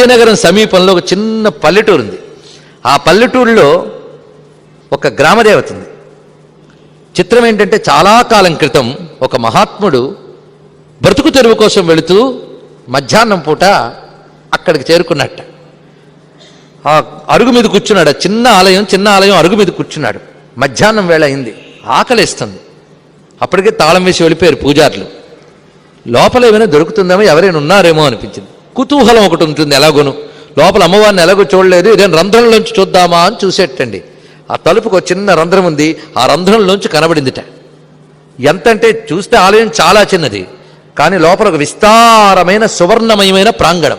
విజయనగరం సమీపంలో ఒక చిన్న పల్లెటూరు ఉంది. ఆ పల్లెటూరులో ఒక గ్రామదేవత ఉంది. చిత్రం ఏంటంటే చాలా కాలం క్రితం ఒక మహాత్ముడు బ్రతుకు తెరువు కోసం వెళుతూ మధ్యాహ్నం పూట అక్కడికి చేరుకున్నట్ట. ఆ అరుగు మీద కూర్చున్నాడు. చిన్న ఆలయం చిన్న ఆలయం అరుగు మీద కూర్చున్నాడు. మధ్యాహ్నం వేళ అయింది. ఆకలిస్తుంది. అప్పటికే తాళం వేసి వెళ్ళిపోయారు పూజారులు. లోపల ఏమైనా దొరుకుతుందేమో ఎవరైనా ఉన్నారేమో అనిపించింది. కుతూహలం ఒకటి ఉంటుంది ఎలాగోను. లోపల అమ్మవారిని ఎలాగో చూడలేదు ఇదేం రంధ్రంలోంచి చూద్దామా అని చూసేటండి. ఆ తలుపుకు ఒక చిన్న రంధ్రం ఉంది ఆ రంధ్రంలోంచి కనబడిందిట. ఎంతంటే చూస్తే ఆలయం చాలా చిన్నది కానీ లోపల ఒక విస్తారమైన సువర్ణమయమైన ప్రాంగణం.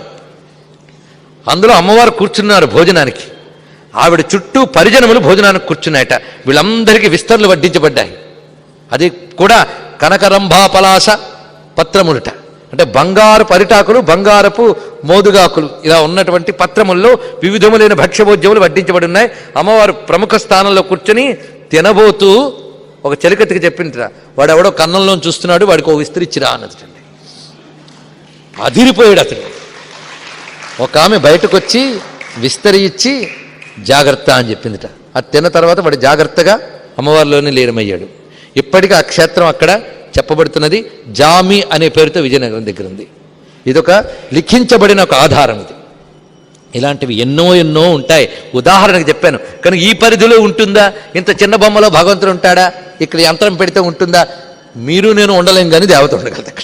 అందులో అమ్మవారు కూర్చున్నారు భోజనానికి. ఆవిడ చుట్టూ పరిజనములు భోజనానికి కూర్చున్నాయట. వీళ్ళందరికీ విస్తరణలు వడ్డించబడ్డాయి. అది కూడా కనకరంభాపలాస పత్రములుట. అంటే బంగారు పరిటాకులు బంగారపు మోదుగాకులు. ఇలా ఉన్నటువంటి పత్రముల్లో వివిధములైన భక్ష్యభోజ్యములు వడ్డించబడి ఉన్నాయి. అమ్మవారు ప్రముఖ స్థానంలో కూర్చొని తినబోతూ ఒక చెలికత్తికి చెప్పిందిరా వాడు ఎవడో కన్నంలో చూస్తున్నాడు వాడికి ఒక విస్తరి ఇచ్చిరా అన్నది అదిరిపోయాడు అతడు ఒక ఆమె బయటకు వచ్చి విస్తరి ఇచ్చి జాగ్రత్త అని చెప్పిందిట. అది తిన్న తర్వాత వాడు జాగ్రత్తగా అమ్మవారిలోనే లీనమయ్యాడు. ఇప్పటికీ ఆ క్షేత్రం అక్కడ చెప్పబడుతున్నది జామి అనే పేరుతో విజయనగరం దగ్గర ఉంది. ఇదొక లిఖించబడిన ఒక ఆధారం ఇది. ఇలాంటివి ఎన్నో ఎన్నో ఉంటాయి. ఉదాహరణకు చెప్పాను. కానీ ఈ పరిధిలో ఉంటుందా? ఇంత చిన్న బొమ్మలో భగవంతుడు ఉంటాడా? ఇక్కడ యంత్రం పెడితే ఉంటుందా? మీరు నేను ఉండలేం కానీ దేవత ఉండగలదు అక్కడ